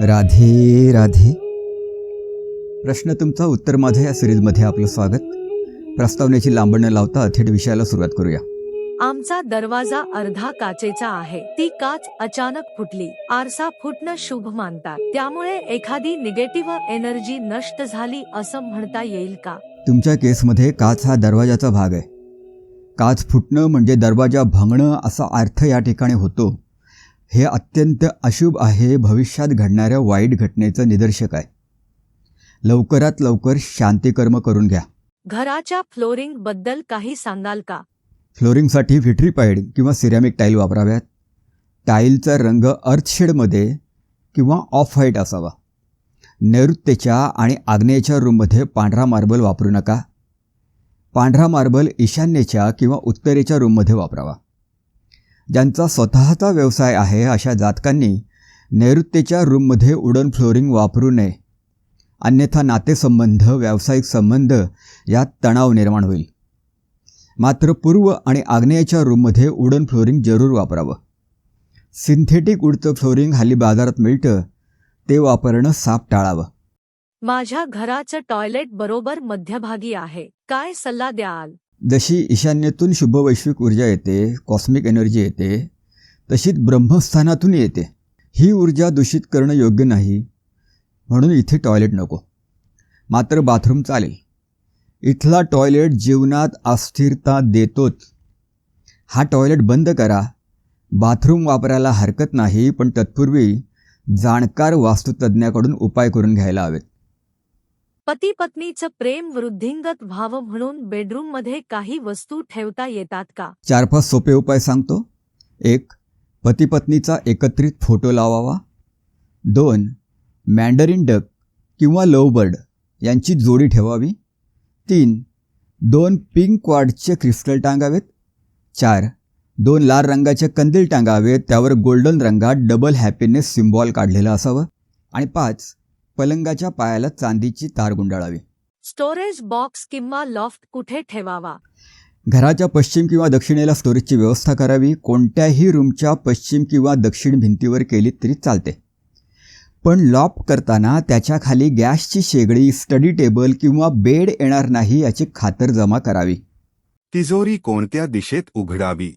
राधे राधे. प्रश्न तुमचा उत्तर माझं या सिरीजमध्ये आपलं स्वागत. प्रस्तावनेची लांबण न लावता थेट विषयाला सुरुवात करूया. आमचा दरवाजा अर्धा काचेचा आहे. ती काच अचानक फुटली. आरसा फुटणं शुभ मानतात. त्यामुळे एखादी निगेटिव्ह एनर्जी नष्ट झाली असं म्हणता येईल का? तुमच्या केसमध्ये काच हा दरवाजाचा भाग आहे. काच फुटणं म्हणजे दरवाजा भंगणं असा अर्थ या ठिकाणी होतो. हे अत्यंत अशुभ आहे. भविष्यात घडणाऱ्या वाईट घटनेचं निदर्शक आहे. लवकरात लवकर शांतिकर्म करून घ्या. घराच्या फ्लोरिंगबद्दल काही सांगाल का? फ्लोरिंगसाठी व्हिट्रीपाईड किंवा सिरॅमिक टाईल वापराव्यात. टाईलचा रंग अर्थशेडमध्ये किंवा ऑफ व्हाईट असावा. नैऋत्येच्या आणि आग्नेयच्या रूममध्ये पांढरा मार्बल वापरू नका. पांढरा मार्बल ईशान्येच्या किंवा उत्तरेच्या रूममध्ये वापरावा. ज्यांचा स्वतःचा व्यवसाय आहे अशा जातकांनी नैऋत्येच्या रूममध्ये उडन फ्लोरिंग वापरू नये. अन्यथा नातेसंबंध व्यावसायिक संबंध यात तणाव निर्माण होईल. मात्र पूर्व आणि आग्नेयच्या रूममध्ये उडन फ्लोरिंग जरूर वापरावं. सिंथेटिक उडचं फ्लोरिंग हल्ली बाजारात मिळतं ते वापरणं साप टाळावं. माझ्या घराचं टॉयलेट बरोबर मध्यभागी आहे. काय सल्ला द्याल? जशी ईशान्येतून शुभवैश्विक ऊर्जा येते कॉस्मिक एनर्जी येते तशीच ब्रह्मस्थानातून येते. ही ऊर्जा दूषित करणं योग्य नाही म्हणून इथे टॉयलेट नको. मात्र बाथरूम चालेल. इथला टॉयलेट जीवनात अस्थिरता देतोच. हा टॉयलेट बंद करा. बाथरूम वापरायला हरकत नाही पण तत्पूर्वी जाणकार वास्तुतज्ञाकडून उपाय करून घ्यायला हवेत. पती पत्नीचं प्रेम वृद्धिंगत व्हावं म्हणून बेडरूममध्ये काही वस्तू ठेवता येतात का? चार पाच सोपे उपाय सांगतो. एक पती पत्नीचा एकत्रित फोटो लावावा. दोन मॅन्डरिन डक किंवा लवबर्ड यांची जोडी ठेवावी. तीन दोन पिंक क्वाडचे क्रिस्टल टांगावेत. चार दोन लाल रंगाचे कंदील टांगावेत. त्यावर गोल्डन रंगात डबल हॅपीनेस सिम्बॉल काढलेलं असावं. आणि पाच पलंगाच्या पायाला चांदीची तार गुंडाळावी. स्टोरेज बॉक्स किंवा लॉफ्ट कुठे ठेवावा? घराच्या पश्चिम किंवा दक्षिणेला स्टोरेजची व्यवस्था करावी. कोणत्याही रूमच्या पश्चिम किंवा दक्षिण भिंतीवर केली तरी चालते. पण लॉफ्ट करताना त्याच्याखाली गॅसची शेगडी स्टडी टेबल किंवा बेड येणार नाही याची खातर जमा करावी. तिजोरी कोणत्या दिशेत उघडावी?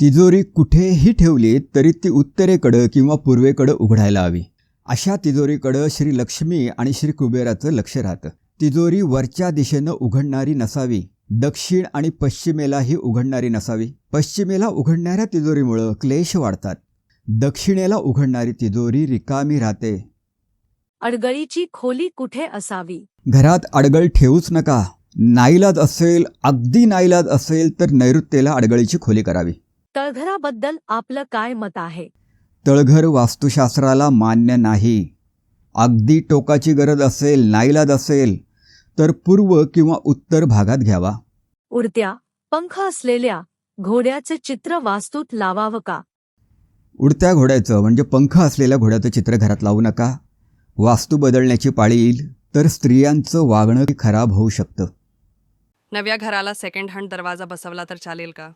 तिजोरी कुठेही ठेवली तरी ती उत्तरेकडं किंवा पूर्वेकडं उघडायला हवी. अशा तिजोरीकडं श्री लक्ष्मी आणि श्री कुबेराचं लक्ष राहतं. तिजोरी वरच्या दिशेनं उघडणारी नसावी दक्षिण आणि पश्चिमेलाही उघडणारी नसावी. पश्चिमेला उघडणाऱ्या तिजोरीमुळं क्लेश वाढतात. दक्षिणेला उघडणारी तिजोरी रिकामी राहते. अडगळीची खोली कुठे असावी? घरात अडगळ ठेवूच नका. नाईलाज असेल अगदी नाईलाज असेल तर नैऋत्येला अडगळीची खोली करावी. तळघराबद्दल आपलं काय मत आहे? तळघर वास्तुशास्त्राला मान्य नाही. अगदी टोकाची गरज असेल नाईलाज असेल तर पूर्व किंवा उत्तर भागात घ्यावा. उडत्या पंख असलेल्या घोड्याचं चित्र वास्तूत लावावं का? उडत्या घोड्याचं म्हणजे पंख असलेल्या घोड्याचं चित्र घरात लावू नका. वास्तू बदलण्याची पाळी येईल तर स्त्रियांचं वागणं खराब होऊ शकतं. नव्या घराला सेकंड हँड दरवाजा बसवला तर चालेल का?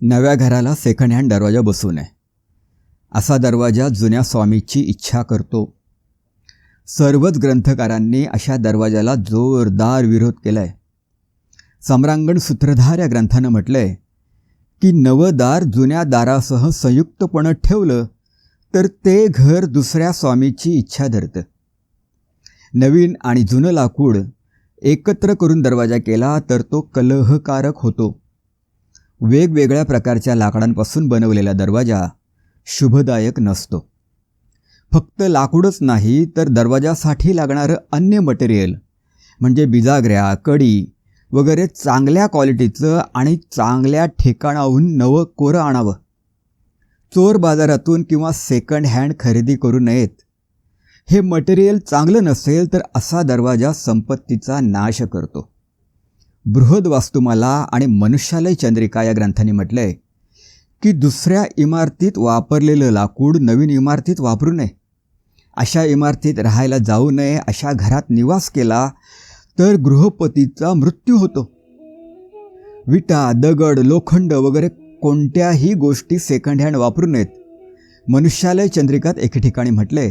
नव्या घराला सेकंड हँड दरवाजा बसवू नये. असा दरवाजा जुन्या स्वामीची इच्छा करतो. सर्वच ग्रंथकारांनी अशा दरवाजाला जोरदार विरोध केलाय. सम्रांगण सूत्रधार या ग्रंथानं म्हटलंय की नवं दार जुन्या दारासह संयुक्तपणं ठेवलं तर ते घर दुसऱ्या स्वामीची इच्छा धरतं. नवीन आणि जुनं लाकूड एकत्र करून दरवाजा केला तर तो कलहकारक होतो. वेगवेगळ्या प्रकारच्या लाकडांपासून बनवलेला दरवाजा शुभदायक नसतो. फक्त लाकूडच नाही तर दरवाजासाठी लागणारं अन्य मटेरियल म्हणजे बिजागऱ्या कडी वगैरे चांगल्या क्वालिटीचं आणि चांगल्या ठिकाणाहून नवं कोरं आणावं. चोर बाजारातून किंवा सेकंड हँड खरेदी करू नयेत. हे मटेरियल चांगलं नसेल तर असा दरवाजा संपत्तीचा नाश करतो. बृहद वास्तुमाला आणि मनुष्यालय चंद्रिका या ग्रंथांनी आहे की दुसऱ्या इमारतीत वापरलेलं लाकूड नवीन इमारतीत वापरू नये. अशा इमारतीत राहायला जाऊ नये अशा घरात निवास केला तर गृहपतीचा मृत्यू होतो. विटा दगड लोखंड वगैरे कोणत्याही गोष्टी सेकंड हँड वापरू नयेत. मनुष्यालय चंद्रिकात एके ठिकाणी म्हटले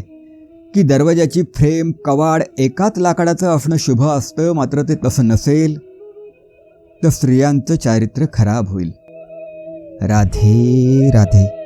की दरवाजाची फ्रेम कवाड एकाच लाकडाचं असणं शुभ असतं मात्र ते तसं नसेल. तर स्त्रियांचं चारित्र्य खराब होईल. राधे राधे.